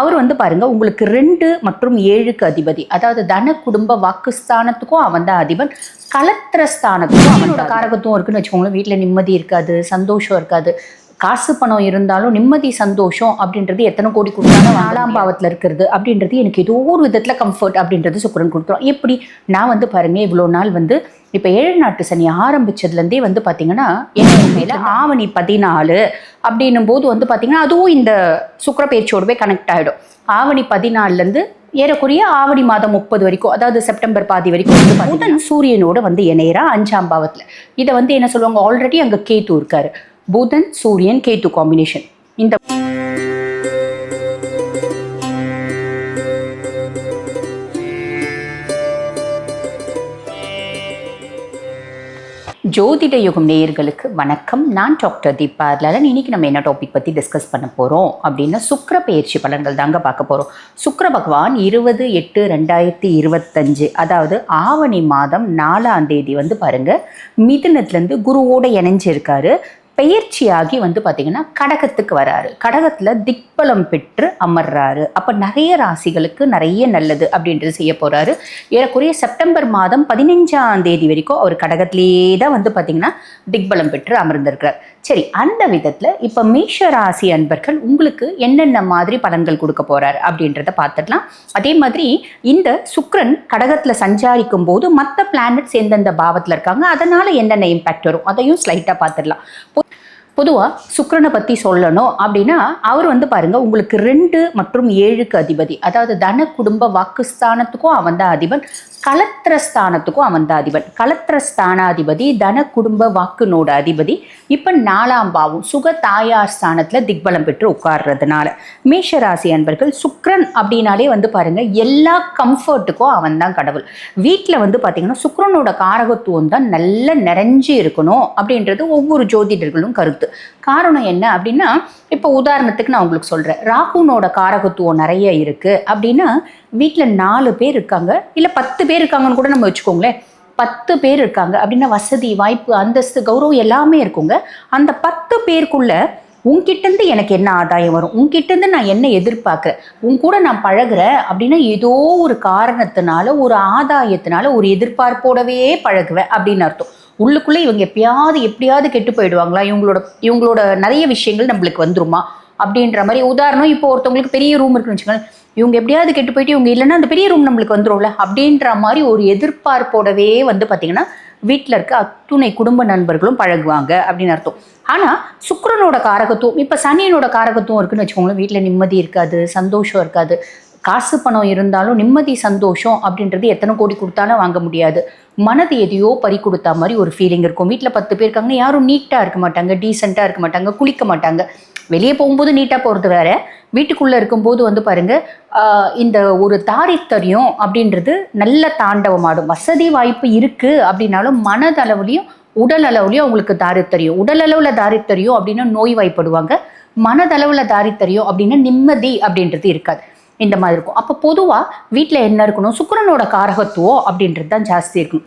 அவர் வந்து பாருங்க உங்களுக்கு ரெண்டு மற்றும் ஏழுக்கு அதிபதி. அதாவது தன குடும்ப வாக்குஸ்தானத்துக்கும் அவன் தான் அதிபன். கலத்திரஸ்தானத்துக்கும் அவனோட காரகத்துவம் இருக்குன்னு வச்சுக்கோங்களேன். வீட்டில் நிம்மதி இருக்காது சந்தோஷம் இருக்காது. காசு பணம் இருந்தாலும் நிம்மதி சந்தோஷம் அப்படின்றது எத்தனை கோடி கொடுத்தாலும் நாலாம் பாவத்தில் இருக்கிறது அப்படின்றது எனக்கு ஏதோ ஒரு விதத்தில் கம்ஃபர்ட் அப்படின்றது சுக்கரன் கொடுத்துரும். எப்படி? நான் வந்து பாருங்க இவ்வளோ நாள் வந்து இப்போ ஏழு நாட்டு சனி ஆரம்பிச்சதுலேருந்தே வந்து பார்த்தீங்கன்னா மேலே ஆவணி பதினாலு அப்படின்னும் போது வந்து பார்த்தீங்கன்னா அதுவும் இந்த சுக்கர பயிற்சியோடவே கனெக்ட் ஆகிடும் ஆவணி பதினாலுலேருந்து ஏறக்குறைய ஆவணி மாதம் முப்பது வரைக்கும் அதாவது செப்டம்பர் பாதி வரைக்கும் வந்து புதன் சூரியனோட வந்து இணையறா அஞ்சாம் பாவத்தில். இதை வந்து என்ன சொல்லுவாங்க ஆல்ரெடி அங்கே கேத்து இருக்காரு. புதன் சூரியன் கேத்து காம்பினேஷன் இந்த ஜோதிட யுகம் நேயர்களுக்கு வணக்கம். நான் டாக்டர் தீபா லலன் இன்னைக்கு நம்ம என்ன டாபிக் பற்றி டிஸ்கஸ் பண்ண போகிறோம் அப்படின்னா சுக்கர பயிற்சி பலன்கள் தாங்க பார்க்க போகிறோம் சுக்கர பகவான் இருபது எட்டு ரெண்டாயிரத்தி இருபத்தஞ்சு அதாவது ஆவணி மாதம் நாலாம் தேதி வந்து பாருங்கள் மிதுனத்துலேருந்து குருவோட இணைஞ்சிருக்காரு. பெயர்ச்சியாகி வந்து பார்த்தீங்கன்னா கடகத்துக்கு வராரு. கடகத்தில் திக்பலம் பெற்று அமர்றாரு. அப்போ நிறைய ராசிகளுக்கு நிறைய நல்லது அப்படின்றது செய்ய போகிறாரு ஏறக்குறைய செப்டம்பர் மாதம் பதினஞ்சாம் தேதி வரைக்கும் அவர் கடகத்திலேயே தான் வந்து பார்த்தீங்கன்னா திக்பலம் பெற்று அமர்ந்திருக்கிறார். சரி அந்த விதத்தில் இப்போ மேஷ ராசி அன்பர்கள் உங்களுக்கு என்னென்ன மாதிரி பலன்கள் கொடுக்க போகிறார் அப்படின்றத பார்த்துடலாம். அதே மாதிரி இந்த சுக்ரன் கடகத்தில் சஞ்சாரிக்கும் போது மற்ற பிளானட்ஸ் எந்தெந்த பாவத்தில் இருக்காங்க அதனால் என்னென்ன இம்பேக்ட் வரும் அதையும் ஸ்லைட்டாக பார்த்துடலாம். பொதுவாக சுக்கரனை பற்றி சொல்லணும் அப்படின்னா அவர் வந்து பாருங்க உங்களுக்கு ரெண்டு மற்றும் ஏழுக்கு அதிபதி. அதாவது தன குடும்ப வாக்குஸ்தானத்துக்கும் அவன் தான் அதிபன். கலத்திரஸ்தானத்துக்கும் அவன் தான் அதிபன் கலத்திரஸ்தானாதிபதி தன குடும்ப வாக்குனோட அதிபதி. இப்போ நாலாம் பாவம் சுக தாயார் ஸ்தானத்தில் திக்பலம் பெற்று உட்கார்றதுனால. மேஷராசி அன்பர்கள் சுக்ரன் அப்படின்னாலே வந்து பாருங்க எல்லா கம்ஃபர்ட்டுக்கும் அவன் தான் கடவுள். வீட்டில் வந்து பார்த்திங்கன்னா சுக்ரனோட காரகத்துவம் தான் நல்லா நிறைஞ்சு இருக்கணும் அப்படின்றது ஒவ்வொரு ஜோதிடர்களும் கருத்து. காரணம் என்ன அப்படின்னா இப்போ உதாரணத்துக்கு நான் உங்களுக்கு சொல்கிறேன் ராகுனோட காரகத்துவம் நிறைய இருக்குது அப்படின்னா வீட்டில் நாலு பேர் இருக்காங்க இல்லை பத்து பேர் இருக்காங்கன்னு கூட நம்ம வச்சுக்கோங்களேன். பத்து பேர் இருக்காங்க. அப்படின்னா வசதி வாய்ப்பு அந்தஸ்து கௌரவம் எல்லாமே இருக்குங்க. அந்த பத்து பேருக்குள்ள உங்ககிட்டருந்து எனக்கு என்ன ஆதாயம் வரும்? உங்ககிட்டருந்து நான் என்ன எதிர்பார்க்குறேன் உன் கூட நான் பழகுறேன் அப்படின்னா ஏதோ ஒரு காரணத்தினால ஒரு ஆதாயத்தினால ஒரு எதிர்பார்ப்போடவே பழகுவேன் அப்படின்னு அர்த்தம். உள்ளுக்குள்ளே இவங்க எப்பயாவது எப்படியாவது கெட்டு போயிடுவாங்களா? இவங்களோட இவங்களோட நிறைய விஷயங்கள் நம்மளுக்கு வந்துருமா? அப்படின்ற மாதிரி உதாரணம் இப்போ ஒருத்தவங்களுக்கு பெரிய ரூம் இருக்குன்னு வச்சுக்கோங்களேன். இவங்க எப்படியாவது கெட்டு போயிட்டு இவங்க இல்லைன்னா அந்த பெரிய ரூம் நம்மளுக்கு வந்துரும்ல. அப்படின்ற மாதிரி ஒரு எதிர்பார்ப்போடவே வந்து பார்த்தீங்கன்னா வீட்டில் இருக்க அத்துணை குடும்ப நண்பர்களும் பழகுவாங்க அப்படின்னு அர்த்தம். ஆனால் சுக்கரனோட காரகத்துவம் இப்போ சனியனோட காரகத்துவம் இருக்குன்னு வச்சுக்கோங்களேன் வீட்டில் நிம்மதி இருக்காது சந்தோஷம் இருக்காது. காசு பணம் இருந்தாலும் நிம்மதி சந்தோஷம் அப்படின்றது எத்தனை கோடி கொடுத்தாலும் வாங்க முடியாது. மனது எதையோ பறி கொடுத்தா மாதிரி ஒரு ஃபீலிங் இருக்கும். வீட்டில் பத்து பேர் இருக்காங்கன்னா யாரும் நீட்டாக இருக்க மாட்டாங்க டீசெண்டாக இருக்க மாட்டாங்க குளிக்க மாட்டாங்க. வெளியே போகும்போது நீட்டாக போகிறது வேற. வீட்டுக்குள்ளே இருக்கும்போது வந்து பாருங்கள் இந்த ஒரு தாரித்தரியம் அப்படின்றது நல்ல தாண்டவமாடும். வசதி வாய்ப்பு இருக்குது அப்படின்னாலும் மனதளவுலையும் உடல் அளவுலையும் அவங்களுக்கு தாரித்தரியம் உடல் அளவில் தாரித்தரியம் அப்படின்னா நோய் வாய்ப்படுவாங்க மனதளவில் தாரித்தரியம் அப்படின்னா நிம்மதி அப்படின்றது இருக்காது. இந்த மாதிரி இருக்கும். அப்போ பொதுவாக வீட்டில் என்ன இருக்கணும்? சுக்கரனோட காரகத்துவம் அப்படின்றது தான் ஜாஸ்தி இருக்கும்.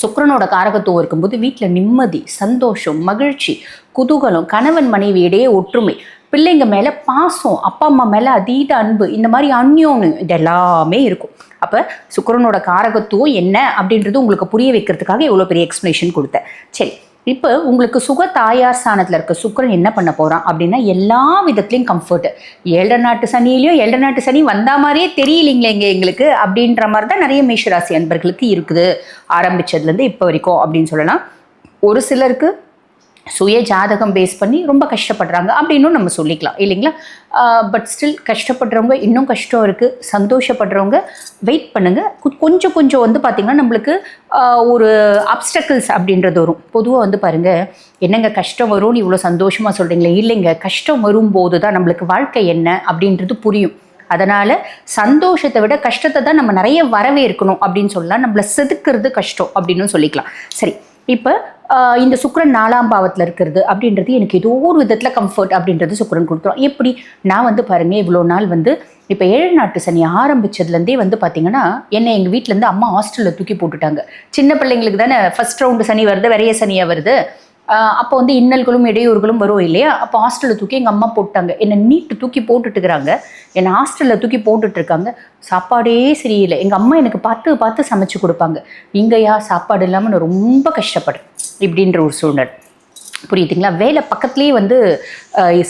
சுக்கரனோட காரகத்துவம் இருக்கும்போது வீட்டில் நிம்மதி சந்தோஷம் மகிழ்ச்சி குதூகலம் கணவன் மனைவி இடையே ஒற்றுமை பிள்ளைங்க மேலே பாசம் அப்பா அம்மா மேலே அதீத அன்பு இந்த மாதிரி அந்யோன்னு இது எல்லாமே இருக்கும். அப்போ சுக்கரனோட காரகத்துவம் என்ன அப்படின்றது உங்களுக்கு புரிய வைக்கிறதுக்காக இவ்வளோ பெரிய எக்ஸ்ப்ளனேஷன் கொடுத்தேன். சரி. இப்போ உங்களுக்கு சுக தாயார் ஸ்தானத்தில் இருக்க சுக்கிரன் என்ன பண்ண போகிறான் அப்படின்னா எல்லா விதத்துலையும் கம்ஃபர்ட் ஏழரை நாட்டு சனியிலையும் ஏழரை நாட்டு சனி வந்தா மாதிரியே தெரியலைங்களே இங்கே எங்களுக்கு அப்படின்ற மாதிரி தான் நிறைய மேஷராசி அன்பர்களுக்கு இருக்குது. ஆரம்பிச்சதுலேருந்து இப்போ வரைக்கும் அப்படின்னு சொல்லலாம். ஒரு சிலருக்கு சுய ஜாதகம் பேஸ் பண்ணி ரொம்ப கஷ்டப்படுறாங்க அப்படின்னும் நம்ம சொல்லிக்கலாம் இல்லைங்களா? பட் ஸ்டில் கஷ்டப்படுறவங்க இன்னும் கஷ்டம் இருக்குது சந்தோஷப்படுறவங்க வெயிட் பண்ணுங்கள் கொஞ்சம் கொஞ்சம் வந்து பார்த்திங்கன்னா நம்மளுக்கு ஒரு அப்டக்கிள்ஸ் அப்படின்றது வரும். பொதுவாக வந்து பாருங்கள் என்னங்க கஷ்டம் வரும்னு இவ்வளோ சந்தோஷமாக சொல்கிறீங்களே இல்லைங்க. கஷ்டம் வரும்போது தான் நம்மளுக்கு வாழ்க்கை என்ன அப்படின்றது புரியும். அதனால் சந்தோஷத்தை விட கஷ்டத்தை தான் நம்ம நிறைய வரவேற்கணும் அப்படின்னு சொல்லலாம் நம்மளை செதுக்கிறது கஷ்டம் அப்படின்னு சொல்லிக்கலாம். சரி இப்போ இந்த சுக்கரன் நாலாம் பாவத்தில் இருக்கிறது அப்படின்றது எனக்கு ஏதோ ஒரு விதத்தில் கம்ஃபர்ட் அப்படின்றது சுக்கரன் கொடுத்துரும். எப்படி? நான் வந்து பாருங்க இவ்வளோ நாள் வந்து இப்போ ஏழு நாட்டு சனி ஆரம்பிச்சதுலேருந்தே வந்து பார்த்தீங்கன்னா என்னை எங்கள் வீட்டிலேருந்து அம்மா ஹாஸ்டலில் தூக்கி போட்டுட்டாங்க. சின்ன பிள்ளைங்களுக்கு தானே ஃபர்ஸ்ட் ரவுண்டு சனி வருது விரைய சனியாக வருது. அப்போ வந்து இன்னல்களும் இடையூறுகளும் வரும் இல்லையா? அப்போ ஹாஸ்டலில் தூக்கி எங்கள் அம்மா போட்டாங்க என்னை நீட்டு தூக்கி போட்டுட்டுக்கிறாங்க என்னை ஹாஸ்டலில் தூக்கி போட்டுட்ருக்காங்க சாப்பாடே சரியில்லை. எங்கள் அம்மா எனக்கு பார்த்து பார்த்து சமைச்சு கொடுப்பாங்க. இங்கேயா சாப்பாடு இல்லாமல் நான் ரொம்ப கஷ்டப்படுறேன் இப்படின்ற ஒரு சூழ்நிலை. புரியுதுங்களா? வேலை பக்கத்துலேயே வந்து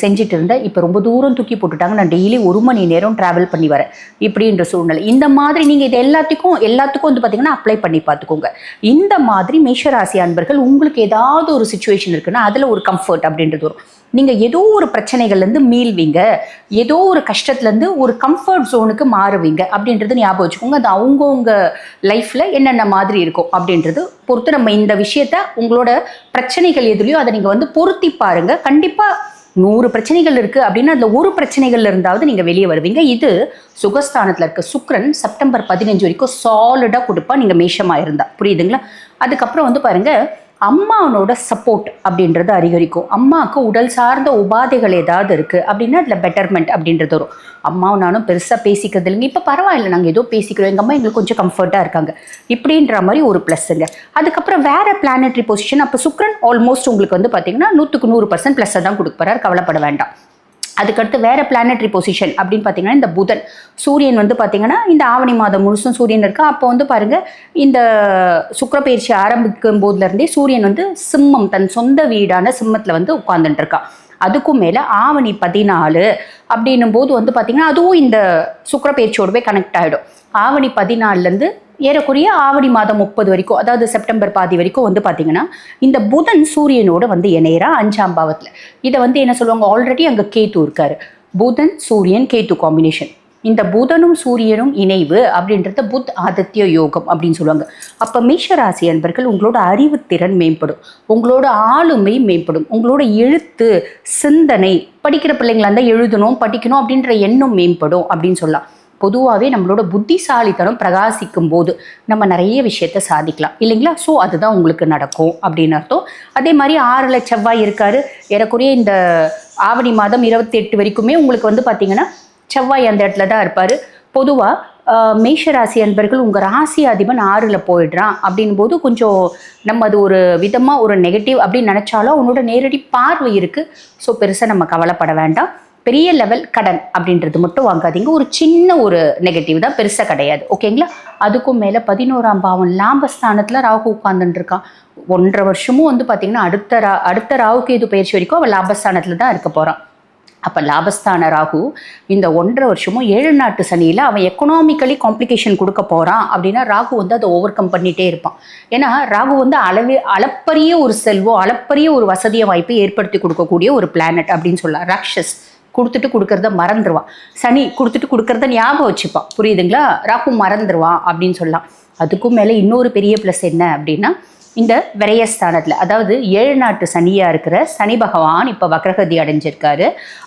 செஞ்சுட்டு இருந்தேன் இப்போ ரொம்ப தூரம் தூக்கி போட்டுட்டாங்க. நான் டெய்லி ஒரு மணி நேரம் ட்ராவல் பண்ணி வரேன். இப்படின்ற சூழ்நிலை. இந்த மாதிரி நீங்கள் இது எல்லாத்துக்கும் எல்லாத்துக்கும் வந்து பார்த்தீங்கன்னா அப்ளை பண்ணி பார்த்துக்கோங்க இந்த மாதிரி மேஷராசி அன்பர்கள் உங்களுக்கு ஏதாவது ஒரு சுச்சுவேஷன் இருக்குன்னா அதில் ஒரு கம்ஃபர்ட் அப்படின்றது வரும். நீங்கள் ஏதோ ஒரு பிரச்சனைகள்லேருந்து மீள்வீங்க. ஏதோ ஒரு கஷ்டத்துலேருந்து ஒரு கம்ஃபர்ட் ஜோனுக்கு மாறுவீங்க. அப்படின்றது ஞாபகம் வச்சுக்கோங்க. அது அவங்கவுங்க லைஃப்பில் என்னென்ன மாதிரி இருக்கும் அப்படின்றது பொறுத்து நம்ம இந்த விஷயத்த உங்களோட பிரச்சனைகள் எதுலையோ அதை நீங்கள் வந்து பொருத்தி பாருங்க. கண்டிப்பாக நூறு பிரச்சனைகள் இருக்குது அப்படின்னா அதில் ஒரு பிரச்சனைகள் இருந்தாவது நீங்கள் வெளியே வருவீங்க. இது சுகஸ்தானத்தில் இருக்க சுக்ரன் செப்டம்பர் பதினஞ்சு வரைக்கும் சாலிடாக கொடுப்பா. நீங்கள் மேஷமாக இருந்தா. புரியுதுங்களா? அதுக்கப்புறம் வந்து பாருங்க அம்மாவனோட சப்போர்ட் அப்படின்றது அதிகரிக்கும். அம்மாவுக்கு உடல் சார்ந்த உபாதைகள் ஏதாவது இருக்குது அப்படின்னா அதில் பெட்டர்மெண்ட் அப்படின்றது வரும். அம்மாவும் நானும் பெருசாக பேசிக்கிறது இல்லைங்க. இப்போ பரவாயில்ல நாங்கள் ஏதோ பேசிக்கிறோம். எங்கள் அம்மா எங்களுக்கு கொஞ்சம் கம்ஃபர்ட்டாக இருக்காங்க. இப்படின்ற மாதிரி ஒரு ப்ளஸ்ஸுங்க அதுக்கப்புறம் வேறு பிளானட்ரி பொசிஷன் அப்போ சுக்ரன் ஆல்மோஸ்ட் உங்களுக்கு வந்து பார்த்தீங்கன்னா நூற்றுக்கு நூறு பர்சன்ட் ப்ளஸ்ஸை தான் கொடுக்குறாரு கவலைப்பட வேண்டாம். அதுக்கடுத்து வேற பிளானட்ரி பொசிஷன் அப்படின்னு பார்த்தீங்கன்னா இந்த புதன். சூரியன் வந்து பார்த்தீங்கன்னா இந்த ஆவணி மாதம் முழுசும் சூரியன் இருக்கா? அப்போ வந்து பாருங்க இந்த சுக்கரப்பயிற்சி ஆரம்பிக்கும் போதுலேருந்தே சூரியன் வந்து சிம்மம் தன் சொந்த வீடான சிம்மத்தில் வந்து உட்கார்ந்துட்டு இருக்கான் அதுக்கும் மேலே ஆவணி பதினாலு அப்படின்னும் போது வந்து பார்த்தீங்கன்னா அதுவும் இந்த சுக்கரப்பயிற்சியோடவே கனெக்ட் ஆகிடும் ஆவணி பதினாலுலேருந்து ஏறக்குறைய ஆவணி மாதம் முப்பது வரைக்கும் அதாவது செப்டம்பர் பாதி வரைக்கும் வந்து பார்த்தீங்கன்னா இந்த புதன் சூரியனோட வந்து இணையரா அஞ்சாம் பாவத்தில். இதை வந்து என்ன சொல்லுவாங்க ஆல்ரெடி அங்கே கேத்து இருக்காரு. புதன் சூரியன் கேத்து காம்பினேஷன் இந்த புதனும் சூரியனும் இணைவு அப்படின்றத புத் ஆதித்ய யோகம் அப்படின்னு சொல்லுவாங்க. அப்போ மேஷராசி அன்பர்கள் உங்களோட அறிவுத்திறன் மேம்படும். உங்களோட ஆளுமை மேம்படும். உங்களோட எழுத்து சிந்தனை படிக்கிற பிள்ளைங்களா இருந்தால் எழுதணும் படிக்கணும் அப்படின்ற எண்ணம் மேம்படும் அப்படின்னு சொல்லலாம். பொதுவாகவே நம்மளோட புத்திசாலித்தனம் பிரகாசிக்கும் போது நம்ம நிறைய விஷயத்த சாதிக்கலாம். இல்லைங்களா? ஸோ அதுதான் உங்களுக்கு நடக்கும் அப்படின்னு அர்த்தம். அதே மாதிரி ஆறில் செவ்வாய் இருக்காரு. ஏறக்குறைய இந்த ஆவணி மாதம் இருபத்தி எட்டு வரைக்குமே உங்களுக்கு வந்து பார்த்தீங்கன்னா செவ்வாய் அந்த இடத்துல தான் இருப்பார். பொதுவாக மேஷராசி அன்பர்கள் உங்கள் ராசி அதிபன் ஆறில் போயிடுறான் அப்படின் போது கொஞ்சம் நம்ம அது ஒரு விதமாக ஒரு நெகட்டிவ் அப்படின்னு நினச்சாலும் உன்னோட நேரடி பார்வை இருக்குது ஸோ பெருசாக நம்ம கவலைப்பட வேண்டாம். பெரிய லெவல் கடன் அப்படின்றது மட்டும் வாங்காதீங்க. ஒரு சின்ன ஒரு நெகட்டிவ் தான் பெருசாக கிடையாது. ஓகேங்களா அதுக்கும் மேலே பதினோராம் பாவம் லாபஸ்தானத்தில் ராகு உட்கார்ந்துட்டு இருக்கான். ஒன்றரை வருஷமும் வந்து பார்த்திங்கன்னா அடுத்த ரா அடுத்த ராகு இது பயிற்சி வரைக்கும் அவன் லாபஸ்தானத்தில் தான் இருக்க போகிறான் அப்போ லாபஸ்தான ராகு இந்த ஒன்றரை வருஷமும் ஏழு நாட்டு சனியில் அவன் எக்கனாமிக்கலி காம்ப்ளிகேஷன் கொடுக்க போகிறான் அப்படின்னா ராகு வந்து அதை ஓவர் கம் பண்ணிகிட்டே இருப்பான். ஏன்னா ராகு வந்து அளவு அளப்பரிய ஒரு செல்வம் அளப்பரிய ஒரு வசதிய வாய்ப்பை ஏற்படுத்தி கொடுக்கக்கூடிய ஒரு பிளானட் அப்படின்னு சொல்லலாம். ராக்ஷஸ் கொடுத்துட்டு கொடுக்கறத மறந்துடுவான் சனி கொடுத்துட்டு கொடுக்கறத ஞாபகம் வச்சுப்பான். புரியுதுங்களா? ராகு மறந்துடுவான் அப்படின்னு சொல்லலாம். அதுக்கும் மேலே இன்னொரு பெரிய ப்ளஸ் என்ன அப்படின்னா இந்த விரயஸ்தானத்தில் அதாவது ஏழு நாட்டு சனியாக இருக்கிற சனி பகவான் இப்போ வக்ரகதி அடைஞ்சிருக்காரு.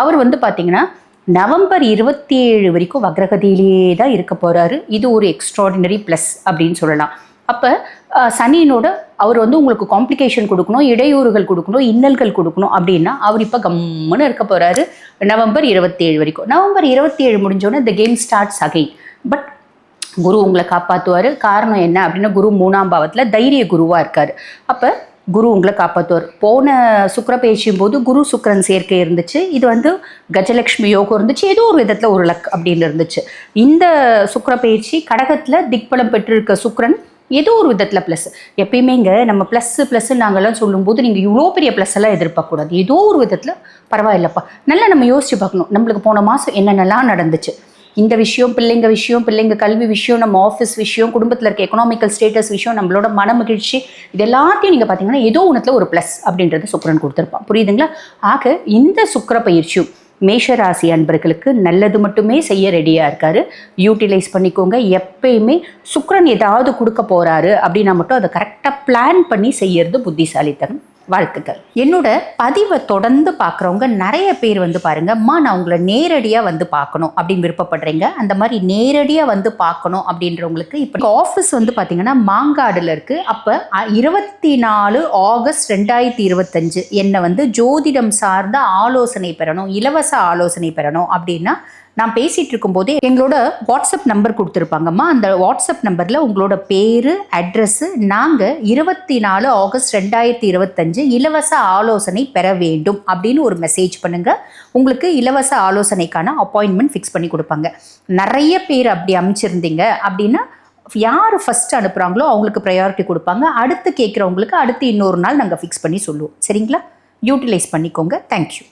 அவர் வந்து பார்த்தீங்கன்னா நவம்பர் இருபத்தி ஏழு வரைக்கும் வக்ரகதியிலேயே தான் இருக்க போகிறாரு இது ஒரு எக்ஸ்ட்ராடினரி ப்ளஸ் அப்படின்னு சொல்லலாம். அப்போ சனியினோட அவர் வந்து உங்களுக்கு காம்ப்ளிகேஷன் கொடுக்கணும் இடையூறுகள் கொடுக்கணும் இன்னல்கள் கொடுக்கணும் அப்படின்னா அவர் இப்போ கம்முன்னு இருக்க போகிறாரு நவம்பர் இருபத்தி ஏழு வரைக்கும். நவம்பர் இருபத்தி ஏழு முடிஞ்சோடனே இந்த கேம் ஸ்டார்ட்ஸ் அகைன் பட் குரு உங்களை காப்பாற்றுவார் காரணம் என்ன அப்படின்னா குரு மூணாம் பாவத்தில் தைரிய குருவாக இருக்கார். அப்போ குரு உங்களை காப்பாற்றுவார் போன சுக்கர பேச்சும் போது குரு சுக்கரன் சேர்க்கை இருந்துச்சு. இது வந்து கஜலக்ஷ்மி யோகம் இருந்துச்சு. ஏதோ ஒரு விதத்தில் ஒரு லக் அப்படின்னு இருந்துச்சு. இந்த சுக்கர பயிற்சி கடகத்தில் திக்பலம் பெற்றிருக்க சுக்கரன் ஏதோ ஒரு விதத்தில் ப்ளஸ் எப்பயுமே இங்கே நம்ம ப்ளஸ்ஸு ப்ளஸ்ஸு நாங்கள்லாம் சொல்லும்போது நீங்கள் இவ்வளோ பெரிய ப்ளஸ் எல்லாம் எதிர்பார்க்கக்கூடாது. ஏதோ ஒரு விதத்தில் பரவாயில்லப்பா. நல்லா நம்ம யோசிச்சு பார்க்கணும். நம்மளுக்கு போன மாதம் என்னென்னலாம் நடந்துச்சு. இந்த விஷயம் பிள்ளைங்க விஷயம் பிள்ளைங்க கல்வி விஷயம் நம்ம ஆஃபீஸ் விஷயம் குடும்பத்தில் இருக்க எக்கனாமிக்கல் ஸ்டேட்டஸ் விஷயம் நம்மளோட மன மகிழ்ச்சி இது எல்லாத்தையும் நீங்கள் பார்த்தீங்கன்னா ஏதோ ஒன்றுத்தில் ஒரு ப்ளஸ் அப்படின்றது சுக்கரன் கொடுத்துருப்பான். புரியுதுங்களா? ஆக இந்த சுக்கர பயிற்சியும் மேஷராசி அன்பர்களுக்கு நல்லது மட்டுமே செய்ய ரெடியாக இருக்காரு. யூட்டிலைஸ் பண்ணிக்கோங்க. எப்பயுமே சுக்கரன் ஏதாவது கொடுக்க போகிறாரு அப்படின்னா மட்டும் அதை கரெக்டாக பிளான் பண்ணி செய்யறது புத்திசாலித்தனம். வாழ்த்துக்கள். என்னோட பதிவை தொடர்ந்து பார்க்குறவங்க நிறைய பேர் வந்து பாருங்கம்மா நான் உங்களை நேரடியாக வந்து பார்க்கணும் அப்படின்னு விருப்பப்படுறீங்க. அந்த மாதிரி நேரடியாக வந்து பார்க்கணும் அப்படின்றவங்களுக்கு இப்போ ஆஃபீஸ் வந்து பார்த்தீங்கன்னா மாங்காடில் இருக்குது அப்போ இருபத்தி நாலு ஆகஸ்ட் ரெண்டாயிரத்தி இருபத்தஞ்சு என்னை வந்து ஜோதிடம் சார்ந்த ஆலோசனை பெறணும் இலவச ஆலோசனை பெறணும் அப்படின்னா நான் பேசிகிட்டு இருக்கும்போதே எங்களோட வாட்ஸ்அப் நம்பர் கொடுத்துருப்பாங்கம்மா. அந்த வாட்ஸ்அப் நம்பரில் உங்களோட பேர் அட்ரஸ்ஸு நாங்கள் இருபத்தி நாலு ஆகஸ்ட் ரெண்டாயிரத்தி இருபத்தஞ்சு இலவச ஆலோசனை பெற வேண்டும் அப்படின்னு ஒரு மெசேஜ் பண்ணுங்கள் உங்களுக்கு இலவச ஆலோசனைக்கான அப்பாயின்மெண்ட் ஃபிக்ஸ் பண்ணி கொடுப்பாங்க. நிறைய பேர் அப்படி அமைச்சிருந்தீங்க அப்படின்னா யார் ஃபஸ்ட்டு அனுப்புகிறாங்களோ அவங்களுக்கு ப்ரையாரிட்டி கொடுப்பாங்க. அடுத்து கேட்குறவங்களுக்கு அடுத்து இன்னொரு நாள் நாங்கள் ஃபிக்ஸ் பண்ணி சொல்லுவோம். சரிங்களா? யூட்டிலைஸ் பண்ணிக்கோங்க. தேங்க்யூ